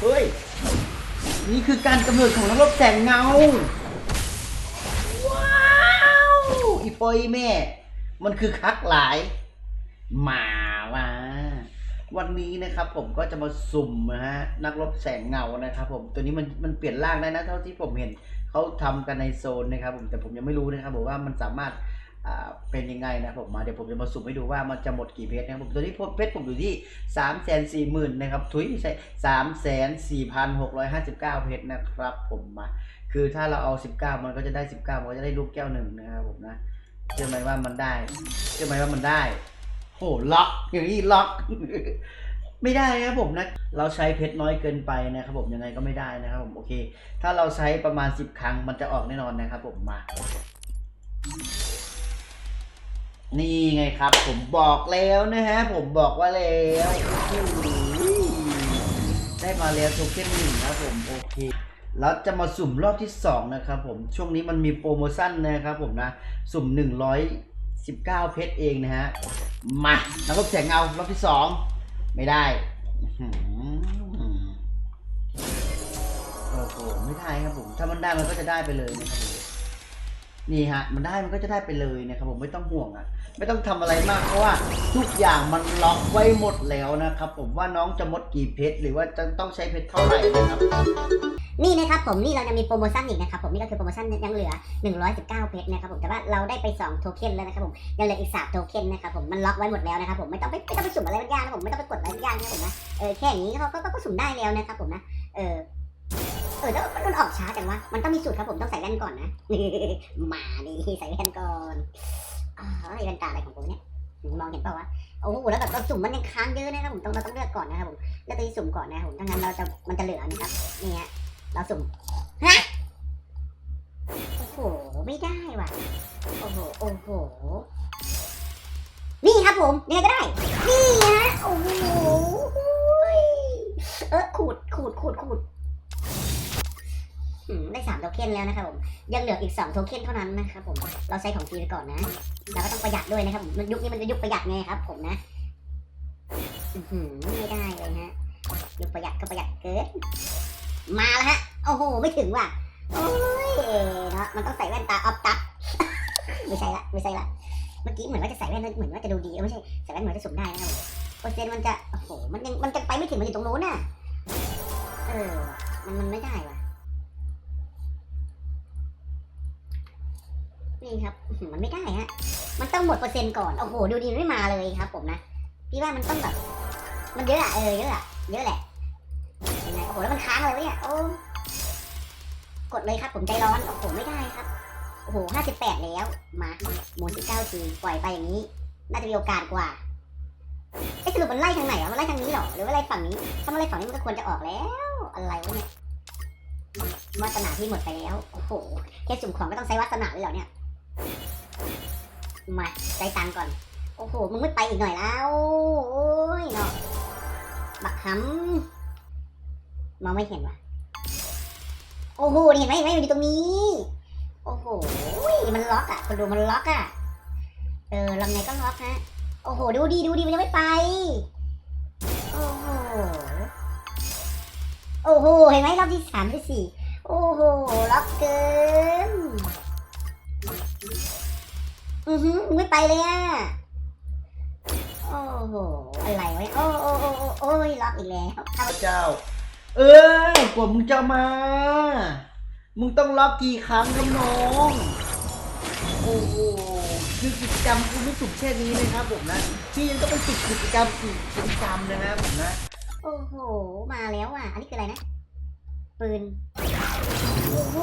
เฮ้ย นี่คือการกำเนิดของนักรบแสงเงา ว้าวอีปอยแม่ มันคือคักหลาย มาว่าวันนี้นะครับผมก็จะมาสุ่มนะฮะนักรบแสงเงานะครับผมตัวนี้มันมันเปลี่ยนร่างได้นะ เท่าที่ผมเห็นเขาทำกันในโซนนะครับผมแต่ผมยังไม่รู้นะครับผมว่ามันสามารถ เป็นยังไงนะผมมาเดี๋ยวผมจะมาสุ่มให้ดูว่ามันจะหมดกี่เพชรนะครับผมตัวนี้เพชรผมอยู่ที่สามแสนสี่หมื่นนะครับทุยใช่สามแสนสี่พันหกร้อยห้าสิบเก้าเพชรนะครับผมมา คือถ้าเราเอาสิบเก้ามันก็จะได้สิบเก้ามันก็จะได้ลูกแก้วหนึ่งนะครับผมนะเชื่อไหมว่ามันได้เชื่อไหมว่ามันได้โหล็อกอย่างนี้ล็อกไม่ได้นะครับผมนะ เราใช้เพชรน้อยเกินไปนะครับผมยังไงก็ไม่ได้นะครับผมโอเค ถ้าเราใช้ประมาณสิบครั้งมันจะออกแน่นอนนะครับผมมา นี่ไงครับ ผมบอกแล้วนะฮะ ผมบอกว่าแล้วได้มาแล้วโทเค็นหนึ่งครับผมโอเคแล้วจะมาสุ่มรอบที่สองนะครับผมช่วงนี้มันมีโปรโมชั่นนะครับผมนะ สุ่มหนึ่งร้อยสิบเก้าเพชรเองนะฮะ มานักรบแสงเงารอบที่สองไม่ได้โอ้โหไม่ได้ครับผม ถ้ามันได้มันก็จะได้ไปเลยนะครับผม นี่ฮะ มันได้มันก็จะได้ไปเลยนะครับผมไม่ต้องห่วงอะ ไม่ต้องทำอะไรมากเพราะว่าทุกอย่างมันล็อกไว้หมดแล้วนะครับ ผมว่าน้องจะหมดกี่เพชรหรือว่าจะต้องใช้เพชรเท่าไหร่นะครับนี่นะครับผมนี่เราจะมีโปรโมชั่นอีกนะครับผมนี่ก็คือโปรโมชั่นยังเหลือ 119 เพชรนะครับผมแต่ว่าเราได้ไป 2 โทเค็นแล้วนะครับผมยังเหลืออีก 3 โทเค็นนะครับผมมันล็อกไว้หมดแล้วนะครับผมไม่ต้องไปไม่ต้องไปสุ่มอะไรยากนะผมไม่ต้องไปกดอะไรยากนะครับผมนะเออแค่อย่างนี้เขาก็ก็ก็สุ่มได้แล้วนะครับผมนะเออ เออแล้วมันออกช้าจังวะ มันต้องมีสูตรครับผมต้องใส่แว่นก่อนนะ มาดิใส่แว่นก่อนอ่าไอ้แว่นตาอะไรของผมเนี่ยมองเห็นเปล่าวะโอ้โหแล้วแบบเราสุ่มมันยังค้างเยอะนะครับผมต้องเราต้องเลือกก่อนนะครับผมเลือกตัวที่สุ่มก่อนนะครับผมถ้างั้นเราจะมันจะเหลือนะครับนี่ฮะเราสุ่มฮะโอ้โหไม่ได้ว่ะโอ้โหโอ้โหนี่ครับผมยังไงก็ได้ นี่ฮะโอ้โหเออขูดขูดขูดขูดอืมได้สาม โเค็นแล้วนะครับผม ยังเหลืออีกสองโทเค็นเท่านั้นนะครับผม เราใช้ของฟรีไปก่อนนะ เราก็ต้องประหยัดด้วยนะครับผมมันยุคนี้มันเป็นยุคประหยัดไงครับ ผมนะไม่ได้เลยฮะยุคประหยัดก็ประหยัดเกิน มาแล้วฮะ โอ้โห ไม่ถึงว่ะ โอ้ยเนาะมันต้องใส่แว่นตาออฟตัดไม่ใช่ละไม่ใช่ละ เมื่อกี้เหมือนว่าจะใส่แว่นเหมือนว่าจะดูดีไม่ใช่ ใส่แว่นเหมือนจะสุ่มได้นะครับผมเปอร์เซ็นต์มันจะ โอ้โห มันยังมันจะไปไม่ถึงมันอยู่ตรงโน้นน่ะ เออ มันมันไม่ได้ว่ะ นี่ครับมันไม่ได้ฮะมันต้องหมดเปอร์เซ็นต์ก่อนโอ้โหดูดีไม่มาเลยครับ ผมนะพี่ว่ามันต้องแบบมันเยอะอะเออเยอะอะเยอะแหละยังไงโอ้โหแล้วมันค้างเลยวะเนี่ยโอ้กดเลยครับ ผมใจร้อนโอ้โหไม่ได้ครับโอ้โหห้าสิบแปดแล้วมาหมุนสิบเก้าทีปล่อยไปอย่างนี้ น่าจะมีโอกาสกว่าเอ๊ะสรุปมันไล่ทางไหนวะมันไล่ทางนี้หรอหรือว่าไล่ฝั่งนี้ ถ้ามันไล่ฝั่งนี้มันก็ควรจะออกแล้ว อะไรวะเนี่ยวาสนาที่หมดไปแล้วโอ้โหแค่สุ่มของก็ต้องใช้วาสนาเลยเหรอเนี่ย มาใจตังก่อน โอ้โห มึงไม่ไปอีกหน่อยแล้วโอ้ยเนาะบักหำมองไม่เห็นว่ะ โอ้โหเห็นไหมเห็นไหมมันอยู่ตรงนี้ โอ้โห มันล็อกอะคนดูมันล็อกอะ เออลำไหนก็ล็อกฮะ โอ้โห ดูดีดูดีมันยังไม่ไป โอ้โห โอ้โห เห็นไหมรอบที่สามที่สี่ โอ้โห ล็อกเกิน อือหือมึงไม่ไปเลยอะ โอ้โห อะไรวะเนี่ยโอ้โอ้โอ้โอ้โอ้ยล็อกอีกแล้วข้าพเจ้า เออกว่ามึงจะมา มึงต้องล็อกกี่ครั้งครับน้อง โอ้โหคือกิจกรรมกูไม่สุดแค่นี้นะครับผมนะ พี่ยังต้องไปฝึกกิจกรรมอีกกิจกรรมนะครับผมนะ โอ้โห มาแล้วอะ อันนี้คืออะไรนะ ปืน โอ้โห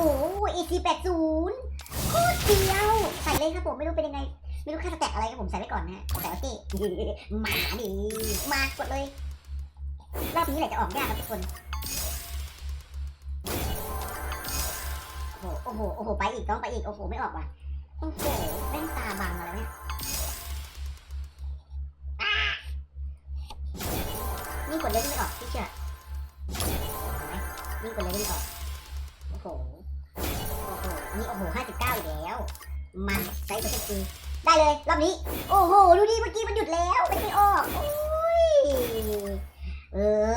AC 8 0 โคตรเดียว ใส่เลยครับผม ไม่รู้เป็นยังไง ไม่รู้ค่าสแต็กอะไรครับผม ใส่ไว้ก่อนนะฮะแต่ว่าเท่มาดิมากดเลย รอบนี้แหละจะออกยากครับทุกคนโอ้โหโอ้โห โอ้โห ไปอีกต้องไปอีก โอ้โห ไม่ออกว่ะ โอ้โหแว่นตาบังมาแล้วเนี่ยนี่กดเล่นไม่ออกพี่เชื่อเห็นไหมนี่กดเล่นไม่ออก โอ้โห นี้โอ้โหห้าสิบเก้าอีกแล้ว มาใส่ตัวเซ็กซี่ได้เลยรอบนี้ โอ้โห ดูดิเมื่อกี้มันหยุดแล้วไม่ไม่ออก โอ้ย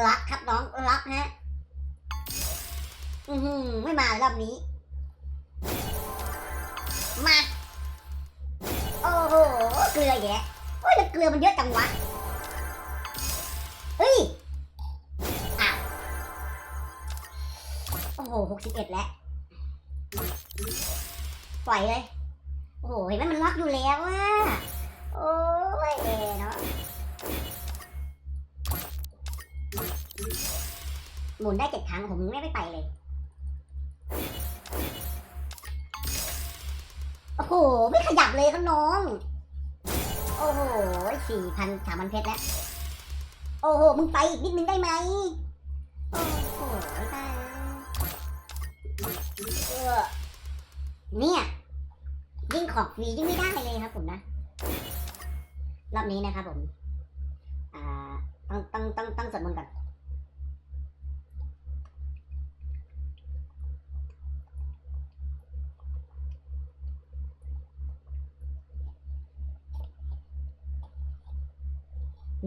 ล็อกครับน้องล็อกฮะไม่มารอบนี้ มา โอ้โห เกลือแยะโอ้ยแล้วเกลือมันเยอะจังวะ เฮ้ย อ้าว โอ้โหหกสิบเอ็ดแล้ว ปล่อยเลย โอ้โหเห็นไหมมันล็อกอยู่แล้วอะโอ้ยเนาะหมุนได้เจ็ดครั้งผมไม่ไม่ไปเลย โอ้โห ไม่ขยับเลยครับน้อง โอ้โหสี่พันสามพันเพชรแล้ว โอ้โห มึงไปอีกนิดนึงได้ไหม โอ้โหตาย เนี่ยยิ่งของฟรียิ่งไม่ได้เลยครับผมนะ รอบนี้นะครับผมต้องต้องต้องต้องสวดมนต์ก่อน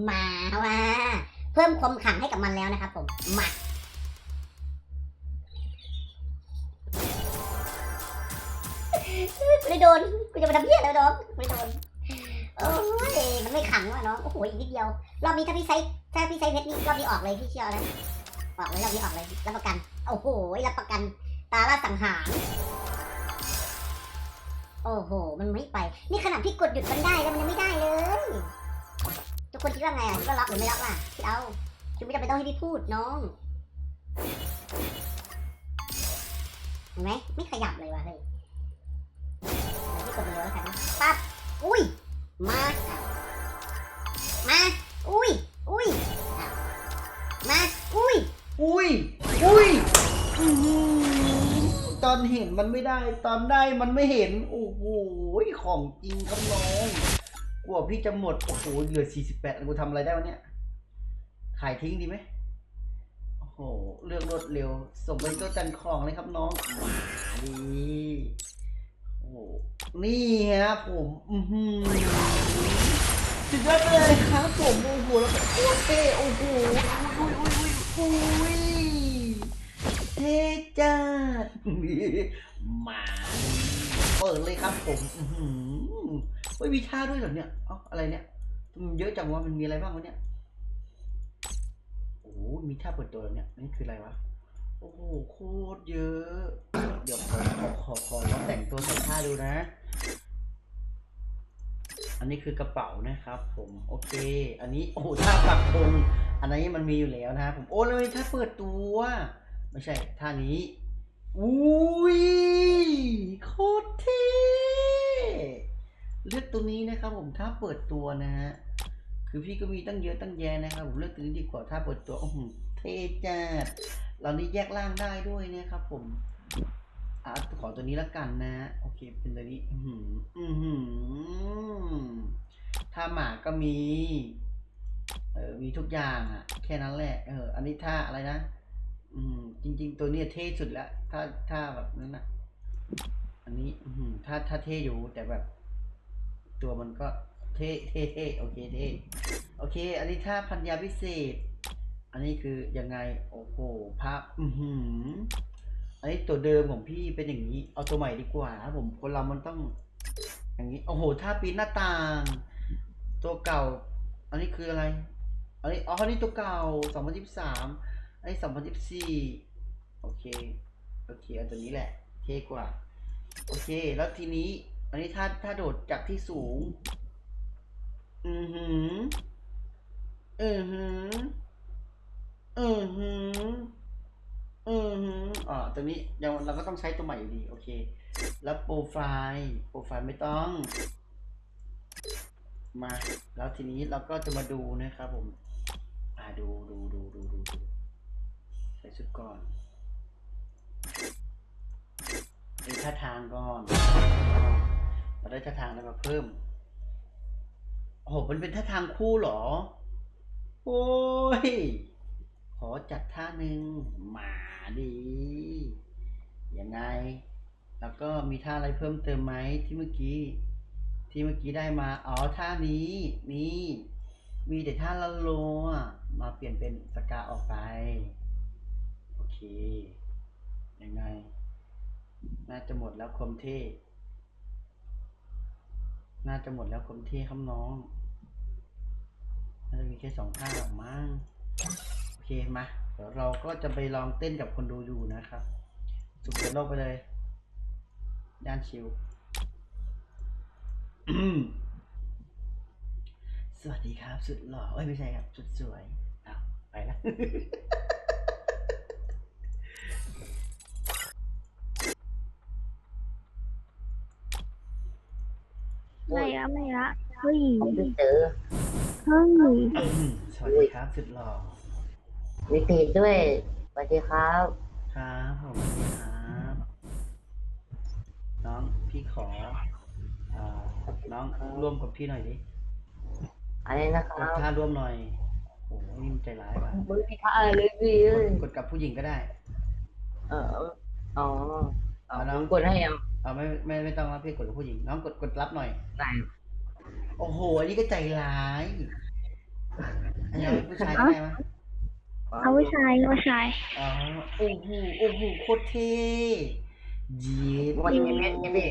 มาว่าเพิ่มความขังให้กับมันแล้วนะครับผมมา ไม่โดน กูจะไปทำเพี้ยแล้วน้องไม่โดน โอ้ย มันไม่ขังว่ะน้อง โอ้โห อีกนิดเดียว รอบนี้ถ้าพี่ไซถ้าพี่ไซเพชรนี่รอบนี้ออกเลยพี่เชียวนะ ออกเลยรอบนี้ออกเลย รับประกัน โอ้โห รับประกัน ตาล่าสังหาร โอ้โห มันไม่ไป นี่ขนาดพี่กดหยุดมันได้แล้วมันยังไม่ได้เลย ทุกคนคิดว่าไงอะคิดว่าล็อกหรือไม่ล็อกล่ะคิดเอาคือไม่จำเป็นต้องให้พี่พูดน้องเห็นไหมไม่ขยับเลยว่ะเฮ้ย กดไปเลยแล้วกันนะปั๊บอุ้ย มามาอุ้ย อุ้ยมาอุ้ย อุ้ย อุ้ยอื้อหือตอนเห็นมันไม่ได้ ตอนได้มันไม่เห็น โอ้โหของจริงครับน้องกลัวพี่จะหมด โอ้โหเหลือ 48กูทำอะไรได้วะเนี่ย ขายทิ้งดีไหมโอ้โห เรื่องรวดเร็ว ส่งไปตัวจันของเลยครับน้องมาดี นี่ครับผมอือหือสุดยอดไปเลยครับผมโอ้โหแล้วก็โคตรเท่โอ้โหอุ้ยอุ้ยอุ้ยอุ้ยเท่จัดมาเปิดเลยครับผมอือหือเฮ้ยมีท่าด้วยเหรอเนี่ยเอ๋ออะไรเนี่ยมันเยอะจังวะมันมีอะไรบ้างวะเนี่ยโอ้โหมีท่าเปิดตัวเหรอเนี่ยนี่คืออะไรวะโอ้โหโคตรเยอะ เดี๋ยวขอขอขอขอลองแต่งตัวใส่ท่าดูนะ อันนี้คือกระเป๋านะครับ ผมโอเค อันนี้โอ้ท่าปักธงอันนี้มันมีอยู่แล้วนะครับผมโอ้แล้วมีท่าเปิดตัว ไม่ใช่ท่านี้อุ้ยโคตรเท่เลือกตัวนี้นะครับ ผมท่าเปิดตัวนะฮะคือพี่ก็มีตั้งเยอะตั้งแยะนะครับผมเลือกตัวนี้ดีกว่าท่าเปิดตัวโอ้โหเท่จัดเรานี่แยกล่างได้ด้วยนะครับผม อะขอตัวนี้ละกันนะ โอเค เป็นตัวนี้ อือหืออือหือท่าหมาก็มี เออ มีทุกอย่างอะ แค่นั้นแหละ เออ อันนี้ท่าอะไรนะ อืม จริง ๆ ตัวนี้เท่สุดแล้วถ้า ถ้าแบบนั้นนะอันนี้ อือหือถ้า ถ้าเท่อยู่ แต่แบบ ตัวมันก็เท่เท่เท่โอเค เท่ โอเค อันนี้ท่าพันยาพิเศษ อันนี้คือยังไง โอ้โห ภาพ อือหื ออันนี้ตัวเดิมของพี่เป็นอย่างนี้ เอาตัวใหม่ดีกว่าครับผมคนเรามันต้อง อย่างนี้ โอ้โหท่าปีนหน้าต่าง ตัวเก่า อันนี้คืออะไร อันนี้ อ๋อนนี้ตัวเก่าสองพันสิบสามอันนี้สองพันสิบสี่โอเค โอเคเอาตัวนี้แหละ เท่กว่า โอเค แล้วทีนี้ อันนี้ถ้าถ้าโดดจากที่สูง อือหือ อือหือ อือหื ออ่าตัวนี้ยังเราก็ต้องใช้ตัวใหม่อยู่ดี โอเค แล้วโปรไฟล์โปรไฟล์ไม่ต้อง มา แล้วทีนี้เราก็จะมาดูนะครับผม อ่าดูดูดูดูดูดูใส่ชุดก่อนดูท่าทางก่อนเราได้ท่าทางแล้วมาเพิ่มโอ้โหมันเป็นท่าทางคู่เหรอ โอ้ย อจัดท่าหนึ่งหมาดียังไง แล้วก็มีท่าอะไรเพิ่มเติมไหมที่เมื่อกี้ ที่เมื่อกี้ได้มา อ๋อท่านี้นี่มีแต่ท่าละโลมาเปลี่ยนเป็นสกาออกไป โอเค ยังไง น่าจะหมดแล้วคมเท่ น่าจะหมดแล้วคมเท่ครับน้อง น่าจะมีแค่สองท่าหรอกมั้ง เคมาเดี๋ยวเราก็จะไปลองเต้นกับคนดูอยู่นะครับ สุดเกินโลกไปเลยย่านชิวสวัสดีครับ สุดหล่อเอ้ยไม่ใช่ครับ สุดสวยอ้าวไปแล้วไม่ละไม่ละเฮ้ยผมจะเจอเฮ้ยสวัสดีครับ สุดหล่อ วิธีด้วยสวัสดีครับ ครับผมสวัสดีครับน้องพี่ขออ่าน้องร่วมกับพี่หน่อยดิอะไรนะคกรัดบท่าร่วมหน่อยโอ้โหนี่มันใจร้ายว่ะไม่มีท่าอะไรเลยพี่กเอ้ดยกดกับผู้หญิงก็ได้ เอออ๋อเอาเอาน้อง ผมกดให้เอาเอาไม่ไม่ไม่ต้องรับพี่กดกับผู้หญิง น้องกดกดรับหน่อย ได้โอ้โหอันนี้ก็ใจร้ายอันนี้เอาผู้ชายได้ไหม เอาผู้ชายเอาผู้ชายอ๋อโอ้โหโอ้โหโคตรเท่เย็ด วันนี้เม็ดนี่พี่